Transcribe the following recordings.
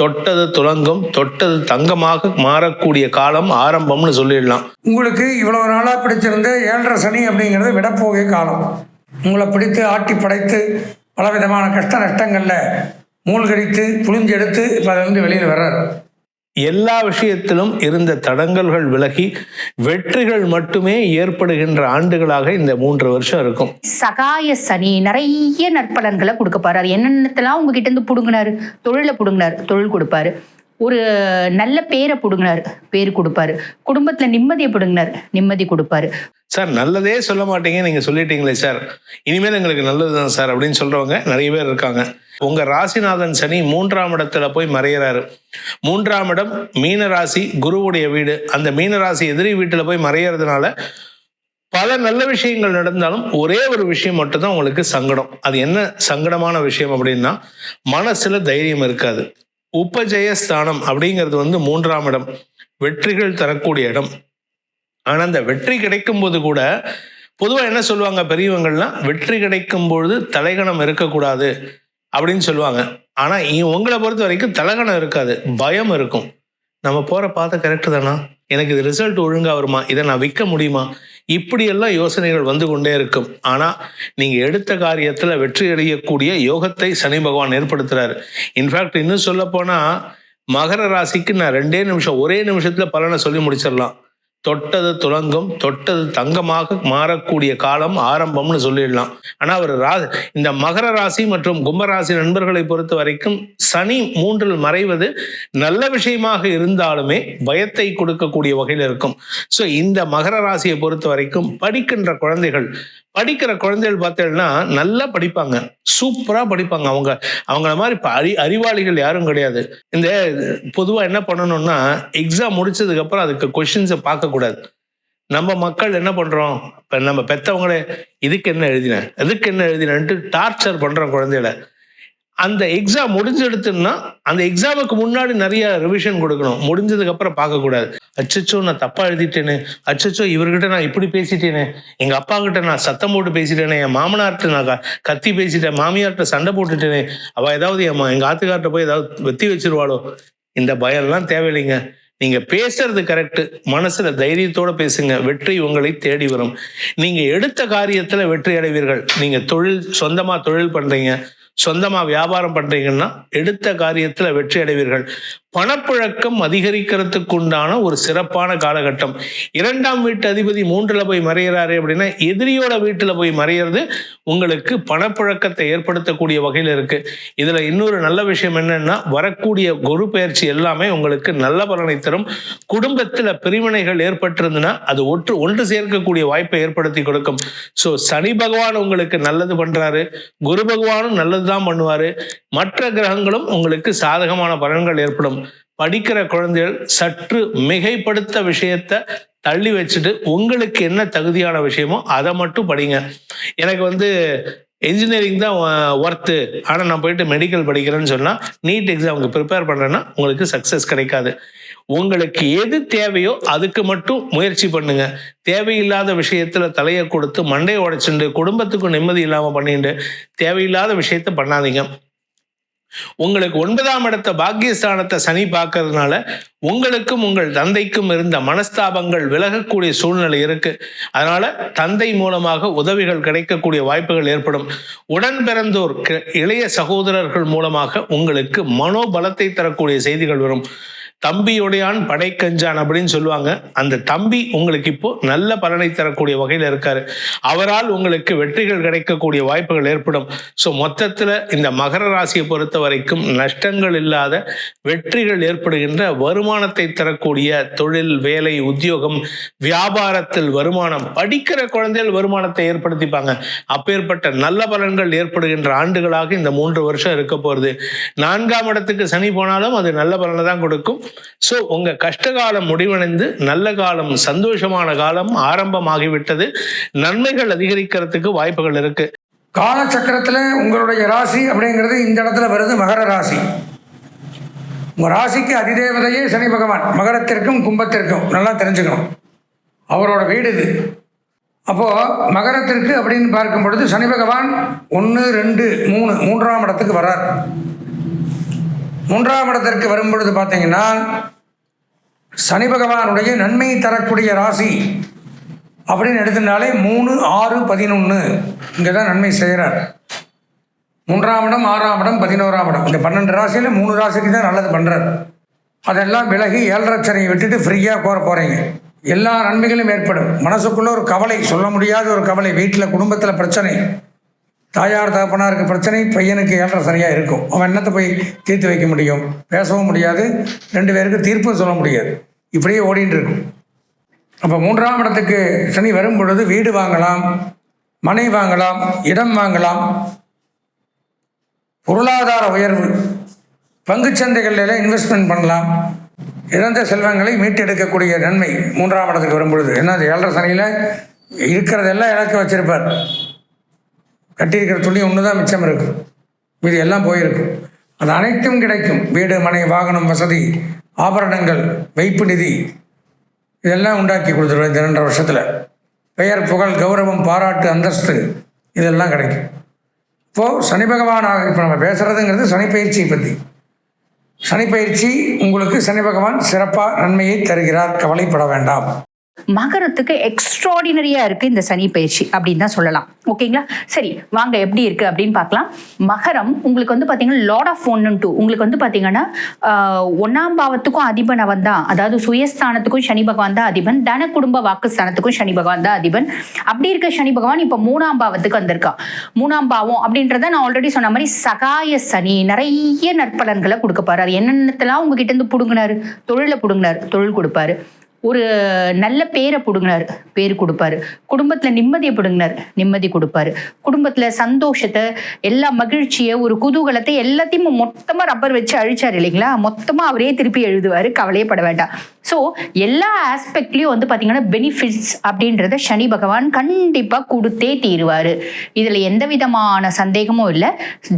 தொட்டது துலங்கும் தொட்டது தங்கமாக மாறக்கூடிய காலம் ஆரம்பம்னு சொல்லிடலாம். உங்களுக்கு இவ்வளவு நாளாக பிடிச்சிருந்த ஏழரை சனி அப்படிங்கிறது விடப்போகிய காலம். உங்களை பிடித்து ஆட்டி படைத்து பலவிதமான கஷ்ட நஷ்டங்களில் மூழ்கடித்து புழிஞ்செடுத்து இப்போ அதிலிருந்து வெளியில் வர்றாரு. எல்லா விஷயத்திலும் இருந்த தடங்கல்கள் விலகி வெற்றிகள் மட்டுமே ஏற்படுகின்ற ஆண்டுகளாக இந்த மூன்று வருஷம் இருக்கும். சகாய சனி நிறைய நற்பலன்களை கொடுக்க போறாரு. என்னென்னத்தெல்லாம் உங்ககிட்ட இருந்து புடுங்கினாரு? தொழில புடுங்கினாரு. தொழில் கொடுப்பாரு. ஒரு நல்ல பேரை பிடுங்கினார். பேர் கொடுப்பாரு. குடும்பத்துல நிம்மதியை பிடுங்கினார். நிம்மதி கொடுப்பாரு. சார் நல்லதே சொல்ல மாட்டீங்க. நீங்க சொல்லிட்டீங்களே சார். இனிமேல் எங்களுக்கு நல்லதுதான் சார் அப்படின்னு சொல்றவங்க நிறைய பேர் இருக்காங்க. உங்க ராசிநாதன் சனி மூன்றாம் இடத்துல போய் மறையிறாரு. மூன்றாம் இடம் மீன ராசி குருவுடைய வீடு. அந்த மீன ராசி எதிரி வீட்டுல போய் மறையறதுனால பல நல்ல விஷயங்கள் நடந்தாலும் ஒரே ஒரு விஷயம் மட்டும்தான் உங்களுக்கு சங்கடம். அது என்ன சங்கடமான விஷயம் அப்படின்னா மனசுல தைரியம் இருக்காது. உபஜயஸ்தானம் அப்படிங்கிறது வந்து மூன்றாம் இடம். வெற்றிகள் தரக்கூடிய இடம். ஆனால் அந்த வெற்றி கிடைக்கும் போது கூட பொதுவாக என்ன சொல்லுவாங்க பெரியவங்கள்லாம்? வெற்றி கிடைக்கும் பொழுது தலைகணம் இருக்கக்கூடாது அப்படின்னு சொல்லுவாங்க. ஆனால் இ- உங்களை பொறுத்த வரைக்கும் தலைகணம் இருக்காது பயம் இருக்கும். நம்ம போகிற பார்த்த கரெக்டு தானா? எனக்கு இது ரிசல்ட் ஒழுங்காக வருமா? இதை நான் விற்க முடியுமா? இப்படியெல்லாம் யோசனைகள் வந்து கொண்டே இருக்கும். ஆனால் நீங்கள் எடுத்த காரியத்தில் வெற்றி அடையக்கூடிய யோகத்தை சனி பகவான் ஏற்படுத்துகிறார் இன்ஃபேக்ட் இன்னும் சொல்ல போனால் மகர ராசிக்கு நான் ரெண்டே நிமிஷம் ஒரே நிமிஷத்தில் பலனை சொல்லி முடிச்சிடலாம். தொட்டது துலங்கும் தொட்டது தங்கமாக மாறக்கூடிய காலம் ஆரம்பம்னு சொல்லிடலாம். ஆனா அவர் ரா இந்த மகர ராசி மற்றும் கும்பராசி நண்பர்களை பொறுத்த வரைக்கும் சனி மூன்றில் மறைவது நல்ல விஷயமாக இருந்தாலுமே பயத்தை கொடுக்கக்கூடிய வகையில் இருக்கும். ஸோ இந்த மகர ராசியை பொறுத்த வரைக்கும் படிக்கின்ற குழந்தைகள் படிக்கிற குழந்தைகள் பார்த்தேன்னா நல்லா படிப்பாங்க. சூப்பரா படிப்பாங்க. அவங்க அவங்கள மாதிரி இப்போ அறி அறிவாளிகள் யாரும் கிடையாது. இந்த பொதுவாக என்ன பண்ணணும்னா எக்ஸாம் முடிச்சதுக்கப்புறம் அதுக்கு கொஷின்ஸை பார்க்கக்கூடாது. நம்ம மக்கள் என்ன பண்ணுறோம் இப்போ நம்ம பெற்றவங்களே இதுக்கு என்ன எழுதின? எதுக்கு என்ன எழுதினன்ட்டு டார்ச்சர் பண்ணுறோம் குழந்தைகளை. அந்த எக்ஸாம் முடிஞ்செடுத்துன்னா அந்த எக்ஸாமுக்கு முன்னாடி நிறைய ரிவிஷன் கொடுக்கணும். முடிஞ்சதுக்கு அப்புறம் பார்க்கக்கூடாது. அச்சச்சோ நான் தப்பா எழுதிட்டேனே. அச்சச்சோ இவர்கிட்ட நான் இப்படி பேசிட்டேனே. எங்க அப்பா கிட்ட நான் சத்தம் போட்டு பேசிட்டேனே. என் மாமனார்கிட்ட நான் கத்தி பேசிட்டேன். மாமியார்கிட்ட சண்டை போட்டுட்டேனே. அவள் ஏதாவது என் எங்கள் எங்க ஆத்துக்கார்ட்ட போய் ஏதாவது வெத்தி வச்சிருவாளோ? இந்த பயம்லாம் தேவையில்லைங்க. நீங்க பேசுறது கரெக்ட் மனசுல தைரியத்தோட பேசுங்க. வெற்றி உங்களை தேடி வரும். நீங்க எடுத்த காரியத்துல வெற்றி அடைவீர்கள். நீங்க தொழில் சொந்தமா தொழில் பண்றீங்க. சொந்தமாக வியாபாரம் பண்ணுறீங்கன்னா எடுத்த காரியத்தில் வெற்றி அடைவீர்கள். பணப்புழக்கம் அதிகரிக்கிறதுக்கு உண்டான ஒரு சிறப்பான காலகட்டம். இரண்டாம் வீட்டு அதிபதி மூன்றுல போய் மறையிறாரு அப்படின்னா எதிரியோட வீட்டுல போய் மறையிறது உங்களுக்கு பணப்புழக்கத்தை ஏற்படுத்தக்கூடிய வகையில் இருக்கு. இதுல இன்னொரு நல்ல விஷயம் என்னன்னா வரக்கூடிய குரு பயிற்சி எல்லாமே உங்களுக்கு நல்ல பலனை தரும். குடும்பத்துல பிரிவினைகள் ஏற்பட்டிருந்ததுன்னா அது ஒன்று ஒன்று சேர்க்கக்கூடிய வாய்ப்பை ஏற்படுத்தி கொடுக்கும். ஸோ சனி பகவான் உங்களுக்கு நல்லது பண்றாரு. குரு பகவானும் நல்லதுதான் பண்ணுவாரு. மற்ற கிரகங்களும் உங்களுக்கு சாதகமான பலன்கள் ஏற்படும். படிக்கிற குழந்தைகள் சற்று மிகைப்படுத்த விஷயத்த தள்ளி வச்சுட்டு உங்களுக்கு என்ன தகுதியான விஷயமோ அதை மட்டும் படிங்க. எனக்கு வந்து இன்ஜினியரிங் தான் ஒர்த்து ஆனால் நான் போயிட்டு மெடிக்கல் படிக்கிறேன்னு சொன்னால் நீட் எக்ஸாமுக்கு ப்ரிப்பேர் பண்ணுறேன்னா உங்களுக்கு சக்ஸஸ் கிடைக்காது. உங்களுக்கு எது தேவையோ அதுக்கு மட்டும் முயற்சி பண்ணுங்க. தேவையில்லாத விஷயத்துல தலையை கொடுத்து மண்டையை உடைச்சுண்டு குடும்பத்துக்கும் நிம்மதி இல்லாமல் பண்ணிட்டு தேவையில்லாத விஷயத்த பண்ணாதீங்க. உங்களுக்கு ஒன்பதாம் இடத்த பாக்கியஸ்தானத்தை சனி பார்க்கறதுனால உங்களுக்கும் உங்கள் தந்தைக்கும் இருந்த மனஸ்தாபங்கள் விலகக்கூடிய சூழ்நிலை இருக்கு. அதனால தந்தை மூலமாக உதவிகள் கிடைக்கக்கூடிய வாய்ப்புகள் ஏற்படும். உடன் பிறந்தோர் இளைய சகோதரர்கள் மூலமாக உங்களுக்கு மனோபலத்தை தரக்கூடிய செய்திகள் வரும். தம்பியுடையான் படைக்கஞ்சான் அப்படின்னு சொல்லுவாங்க. அந்த தம்பி உங்களுக்கு இப்போ நல்ல பலனை தரக்கூடிய வகையில் இருக்காரு. அவரால் உங்களுக்கு வெற்றிகள் கிடைக்கக்கூடிய வாய்ப்புகள் ஏற்படும். ஸோ மொத்தத்தில் இந்த மகர ராசியை பொறுத்த வரைக்கும் நஷ்டங்கள் இல்லாத வெற்றிகள் ஏற்படுகின்ற வருமானத்தை தரக்கூடிய தொழில் வேலை உத்தியோகம் வியாபாரத்தில் வருமானம் படிக்கிற குழந்தைகள் வருமானத்தை ஏற்படுத்திப்பாங்க. அப்பேற்பட்ட நல்ல பலன்கள் ஏற்படுகின்ற ஆண்டுகளாக இந்த மூன்று வருஷம் இருக்க போகிறது நான்காம் இடத்துக்கு சனி போனாலும் அது நல்ல பலனை தான் கொடுக்கும். ஸோ உங்க கஷ்டகாலம் முடிவடைந்து நல்ல காலம் சந்தோஷமான காலம் ஆரம்பமாகிவிட்டது. நன்மைகள் அதிகரிக்கிறதுக்கு வாய்ப்புகள் இருக்கு. காலச்சக்கரத்தில் உங்களுடைய ராசி அப்படிங்கிறது இந்த இடத்துல வருது மகர ராசி. உங்கள் ராசிக்கு அதிதேவதையே சனி பகவான். மகரத்திற்கும் கும்பத்திற்கும் நல்லா தெரிஞ்சுக்கணும். அவரோட வீடு இது. அப்போது மகரத்திற்கு அப்படின்னு பார்க்கும் பொழுது சனி பகவான் ஒன்று ரெண்டு மூணு மூன்றாம் இடத்துக்கு வரார் மூன்றாம் இடத்திற்கு வரும்பொழுது பார்த்தீங்கன்னா சனி பகவானுடைய நன்மை தரக்கூடிய ராசி அப்படின்னு எடுத்துனாலே மூணு ஆறு பதினொன்று இங்கே தான் நன்மை செய்கிறார். மூன்றாம் இடம் ஆறாம் இடம் பதினோராம் இடம். இந்த பன்னெண்டு ராசியில் மூணு ராசிக்கு தான் நல்லது பண்ணுறார் அதெல்லாம் விலகி ஏழரை சனியை விட்டுட்டு ஃப்ரீயாக போற போகிறீங்க எல்லா நன்மைகளும் ஏற்படும். மனசுக்குள்ள ஒரு கவலை சொல்ல முடியாத ஒரு கவலை வீட்டில் குடும்பத்தில் பிரச்சனை. தாயார் தகப்பனாருக்கு பிரச்சனை பையனுக்கு ஏற்ற சரியாக இருக்கும். அவன் என்னத்தை போய் தீர்த்து வைக்க முடியும்? பேசவும் முடியாது. ரெண்டு பேருக்கு தீர்ப்பும் சொல்ல முடியாது. இப்படியே ஓடிட்டு இருக்கும். அப்போ மூன்றாம் இடத்துக்கு சனி வரும் பொழுது வீடு வாங்கலாம் மனை வாங்கலாம் இடம் வாங்கலாம். பொருளாதார உயர்வு. பங்குச்சந்தைகளில் இன்வெஸ்ட்மெண்ட் பண்ணலாம். இழந்த செல்வங்களை மீட்டெடுக்கக்கூடிய நன்மை மூன்றாம் இடத்துக்கு வரும் பொழுது. அது ஏழரை சனியில்? இருக்கிறதெல்லாம் இலக்கு வச்சிருப்பார். கட்டியிருக்கிற துணி ஒன்று தான் மிச்சம் இருக்கும் இது எல்லாம் போயிருக்கும் அது அனைத்தும் கிடைக்கும். வீடு மனை வாகனம் வசதி ஆபரணங்கள் வைப்பு நிதி. இதெல்லாம் உண்டாக்கி கொடுத்துருவேன் இந்த ரெண்டரை வருஷத்தில். பெயர் புகழ் கௌரவம் பாராட்டு அந்தஸ்து இதெல்லாம் கிடைக்கும். இப்போது சனி பகவானாக இப்போ நம்ம பேசுகிறதுங்கிறது சனி பயிற்சியை பற்றி சனி பயிற்சி உங்களுக்கு சனி பகவான் சிறப்பாக நன்மையை தருகிறார். கவலைப்பட வேண்டாம். மகரத்துக்கு எக்ஸ்ட்ராடினரியா இருக்கு இந்த சனி பயிற்சி அப்படின்னு தான் சொல்லலாம். ஓகேங்களா? சரி வாங்க எப்படி இருக்கு அப்படின்னு பார்க்கலாம். மகரம் உங்களுக்கு வந்து பாத்தீங்கன்னா லார்ட் ஆஃப் ஒன் டூ உங்களுக்கு வந்து பாத்தீங்கன்னா ஒன்னாம் பாவத்துக்கும் அதிபன் அவன் தான். அதாவது சுயஸ்தானத்துக்கும் சனி பகவான் தான் அதிபன். தன குடும்ப வாக்குஸ்தானத்துக்கும் சனி பகவான் தான் அதிபன். அப்படி இருக்க சனி பகவான் இப்போ மூணாம் பாவத்துக்கு வந்திருக்கான். மூணாம் பாவம் அப்படின்றத நான் ஆல்ரெடி சொன்ன மாதிரி சகாய சனி நிறைய நற்பலன்களை கொடுக்க போறாரு. என்னென்னத்தெல்லாம் உங்ககிட்ட இருந்து புடுங்கினாரு? தொழில புடுங்கினாரு. தொழில் கொடுப்பாரு. ஒரு நல்ல பேரை பிடுங்கினார். பேர் கொடுப்பாரு. குடும்பத்துல நிம்மதியை பிடுங்கினார். நிம்மதி கொடுப்பாரு. குடும்பத்துல சந்தோஷத்தை எல்லா மகிழ்ச்சியை ஒரு குதூகலத்தை எல்லாத்தையும் மொத்தமா ரப்பர் வச்சு அழிச்சார் இல்லைங்களா? மொத்தமா அவரே திருப்பி எழுதுவாரு. கவலையப்பட வேண்டாம். ஸோ எல்லா ஆஸ்பெக்ட்லையும் வந்து பார்த்தீங்கன்னா பெனிஃபிட்ஸ் அப்படின்றத சனி பகவான் கண்டிப்பாக கொடுத்தே தீருவார். இதில் எந்த விதமான சந்தேகமும் இல்லை.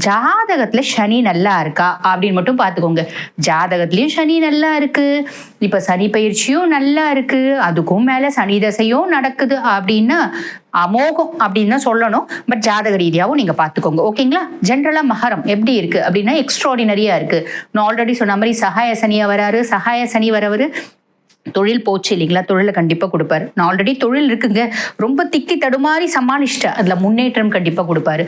ஜாதகத்தில் சனி நல்லா இருக்கா அப்படின்னு மட்டும் பார்த்துக்கோங்க ஜாதகத்துலேயும் சனி நல்லா இருக்குது இப்போ சனி பயிற்சியும் நல்லா இருக்குது அதுக்கும் மேலே சனி தசையும் நடக்குது அப்படின்னா அமோகம் அப்படின்னு தான் சொல்லணும். பட் ஜாதக ரீதியாகவும் நீங்கள் பார்த்துக்கோங்க ஓகேங்களா? ஜென்ரலாக மகரம் எப்படி இருக்குது அப்படின்னா எக்ஸ்ட்ராடினரியாக இருக்குது நான் ஆல்ரெடி சொன்ன மாதிரி சகாய சனியாக வராரு. சகாய சனி வரவர் தொழில் போச்சு இல்லைங்களா? தொழிலை கண்டிப்பாக கொடுப்பாரு. நான் ஆல்ரெடி தொழில் இருக்குங்க. ரொம்ப திக்கி தடுமாறி சமாளிச்சிட்டேன். அதில் முன்னேற்றம் கண்டிப்பாக கொடுப்பாரு.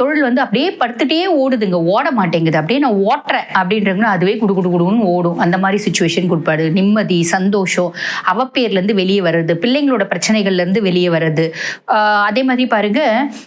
தொழில் வந்து அப்படியே படுத்துட்டே ஓடுதுங்க. ஓட மாட்டேங்குது. அப்படியே நான் ஓட்டுறேன் அப்படின்றவங்க அதுவே குடு குடு குடுன்னு ஓடும். அந்த மாதிரி சுச்சுவேஷன் கொடுப்பாரு. நிம்மதி சந்தோஷம். அவப்பேர்லேருந்து வெளியே வர்றது. பிள்ளைங்களோட பிரச்சனைகள்லேருந்து வெளியே வர்றது. அதே மாதிரி பாருங்க.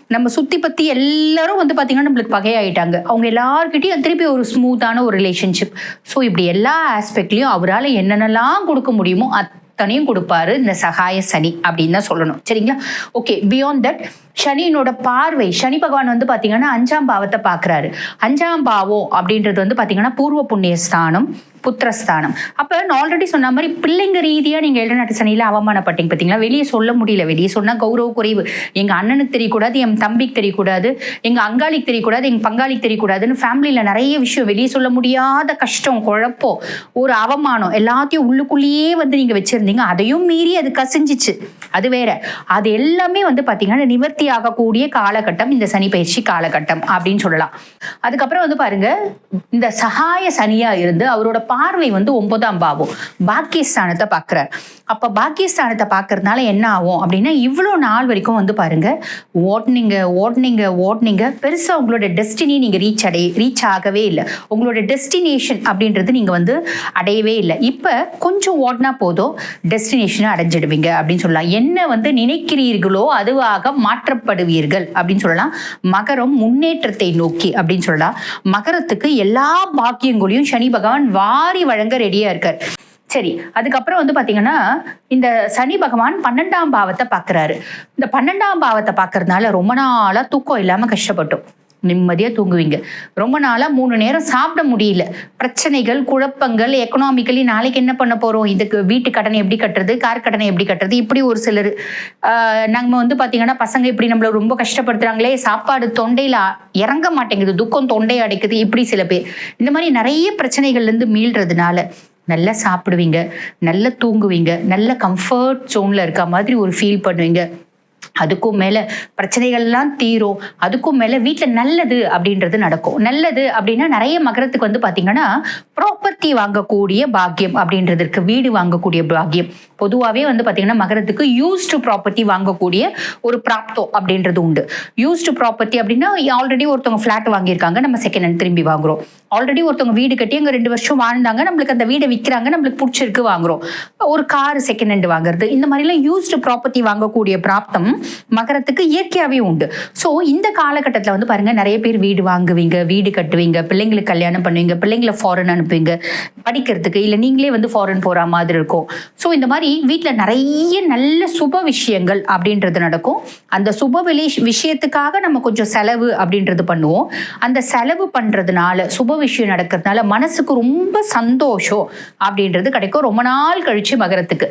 நம்ம சுற்றி பற்றி எல்லாரும் வந்து பார்த்திங்கன்னா நம்மளுக்கு பகையாயிட்டாங்க. அவங்க எல்லார்கிட்டயும் திருப்பி ஒரு ஸ்மூத்தான ஒரு ரிலேஷன்ஷிப் ஸோ இப்படி எல்லா ஆஸ்பெக்ட்லேயும் அவரால் என்னென்னலாம் கொடுக்க முடியுமோ அத்தனையும் கொடுப்பாரு இந்த சகாய சனி அப்படின்னு தான் சொல்லணும். சரிங்களா? ஓகே பியாண்ட் தட் சனியினோட பார்வை சனி பகவான் வந்து பார்த்தீங்கன்னா அஞ்சாம் பாவத்தை பார்க்குறாரு. அஞ்சாம் பாவம் அப்படின்றது வந்து பார்த்தீங்கன்னா பூர்வ புண்ணிய ஸ்தானம் புத்திரஸ்தானம். அப்ப நான் ஆல்ரெடி சொன்ன மாதிரி பிள்ளைங்க ரீதியா நீங்க எழுநாட்டு சனியில அவமானப்பட்டீங்க பாத்தீங்களா? வெளியே சொல்ல முடியல. வெளியே சொன்னா கௌரவ குறைவு எங்க அண்ணனுக்கு தெரியக்கூடாது என் தம்பிக்கு தெரியக்கூடாது எங்க அங்காளிக்கு தெரியக்கூடாது எங்க பங்காளிக்கு தெரியக்கூடாதுன்னு ஃபேமிலியில நிறைய விஷயம். வெளியே சொல்ல முடியாத கஷ்டம் குழப்பம் ஒரு அவமானம் எல்லாத்தையும் உள்ளுக்குள்ளேயே வந்து நீங்க வச்சிருந்தீங்க. அதையும் மீறி அது கசிஞ்சிச்சு. அது வேற. அது எல்லாமே வந்து பாத்தீங்கன்னா நிவர்த்தி ஆகக்கூடிய காலகட்டம் இந்த சனி பயிற்சி காலகட்டம் அப்படின்னு சொல்லலாம். அதுக்கப்புறம் வந்து பாருங்க இந்த சகாய சனியா இருந்து அவரோட பார்வை வந்து ஒன்பதாம் பாவம். பாக்கியஸ்தானத்தை பார்க்குறார். அப்போ பாக்கியஸ்தானத்தை பார்க்கறதுனால என்ன ஆகும் அப்படின்னா இவ்வளோ நாள் வரைக்கும் வந்து பாருங்க ஓட்டுனீங்க ஓட்டுனீங்க ஓட்டுனீங்க பெருசாக உங்களோட டெஸ்டினி நீங்கள் ரீச் அடைய ரீச் ஆகவே இல்லை. உங்களோட டெஸ்டினேஷன் அப்படின்றது நீங்கள் வந்து அடையவே இல்லை. இப்போ கொஞ்சம் ஓட்டினா போதும் டெஸ்டினேஷனை அடைஞ்சிடுவீங்க அப்படின்னு சொல்லலாம். என்ன வந்து நினைக்கிறீர்களோ அதுவாக மாற்றப்படுவீர்கள் அப்படின்னு சொல்லலாம். மகரம் முன்னேற்றத்தை நோக்கி அப்படின்னு சொல்லலாம். மகரத்துக்கு எல்லா பாக்கியங்களையும் சனி பகவான் வா வாரி வழங்க ரெடியா இருக்கார். சரி அதுக்கப்புறம் வந்து பாத்தீங்கன்னா இந்த சனி பகவான் பன்னெண்டாம் பாவத்தை பார்க்குறாரு இந்த பன்னெண்டாம் பாவத்தை பார்க்கறதுனால ரொம்ப நாளா தூக்கம் இல்லாம கஷ்டப்பட்டோம். நிம்மதியாக தூங்குவீங்க. ரொம்ப நாளாக மூணு நேரம் சாப்பிட முடியல. பிரச்சனைகள் குழப்பங்கள் எக்கனாமிக்கலி நாளைக்கு என்ன பண்ண போகிறோம் இதுக்கு வீட்டு கடனை எப்படி கட்டுறது? கார் கடனை எப்படி கட்டுறது? இப்படி ஒரு சிலர். நம்ம வந்து பார்த்தீங்கன்னா பசங்க இப்படி நம்மளை ரொம்ப கஷ்டப்படுத்துகிறாங்களே சாப்பாடு தொண்டையில் இறங்க மாட்டேங்குது. துக்கம் தொண்டை அடைக்குது. இப்படி சில பேர். இந்த மாதிரி நிறைய பிரச்சனைகள்லேருந்து மீள்றதுனால நல்லா சாப்பிடுவீங்க. நல்லா தூங்குவீங்க. நல்ல கம்ஃபர்ட் ஜோனில் இருக்க மாதிரி ஒரு ஃபீல் பண்ணுவீங்க. அதுக்கும் மேல பிரச்சனைகள்லாம் தீரும். அதுக்கும் மேல வீட்டில் நல்லது அப்படின்றது நடக்கும். நல்லது அப்படின்னா நிறைய மகரத்துக்கு வந்து பாத்தீங்கன்னா ப்ராப்பர்ட்டி வாங்கக்கூடிய பாக்கியம் அப்படின்றது இருக்கு. வீடு வாங்கக்கூடிய பாக்கியம். பொதுவாகவே வந்து பாத்தீங்கன்னா மகரத்துக்கு யூஸ்டு ப்ராப்பர்ட்டி வாங்கக்கூடிய ஒரு பிராப்தம் அப்படின்றது உண்டு. யூஸ்டு ப்ராப்பர்ட்டி அப்படின்னா ஆல்ரெடி ஒருத்தவங்க ஃப்ளாட் வாங்கியிருக்காங்க. நம்ம செகண்ட் ஹேண்ட் திரும்பி வாங்குறோம். ஆல்ரெடி ஒருத்தவங்க வீடு கட்டி அங்கே ரெண்டு வருஷம் வாழ்ந்தாங்க. நம்மளுக்கு அந்த வீடை விற்கிறாங்க நம்மளுக்கு பிடிச்சிருக்கு வாங்குறோம். ஒரு கார் செகண்ட் ஹேண்ட் வாங்குறது. இந்த மாதிரிலாம் யூஸ்டு ப்ராப்பர்ட்டி வாங்கக்கூடிய பிராப்தம் மகரத்துக்கு இயற்கையாகவே உண்டு. ஸோ இந்த காலகட்டத்தில் வந்து பாருங்க நிறைய பேர் வீடு வாங்குவீங்க வீடு கட்டுவீங்க பிள்ளைங்களுக்கு கல்யாணம் பண்ணுவீங்க பிள்ளைங்களை ஃபாரின் அனுப்புவீங்க படிக்கிறதுக்கு இல்லை நீங்களே வந்து ஃபாரின் போகிற மாதிரி இருக்கும். ஸோ இந்த மாதிரி வீட்டில் நிறைய நல்ல சுப விஷயங்கள் அப்படின்றது நடக்கும். அந்த சுப விஷயத்துக்காக நம்ம கொஞ்சம் செலவு அப்படின்றது பண்ணுவோம். அந்த செலவு பண்ணுறதுனால சுப விஷயம் நடக்கிறதுனால மனசுக்கு ரொம்ப சந்தோஷம் அப்படின்றது கிடைக்கும். ரொம்ப நாள் கழிச்சு மகரத்துக்கு.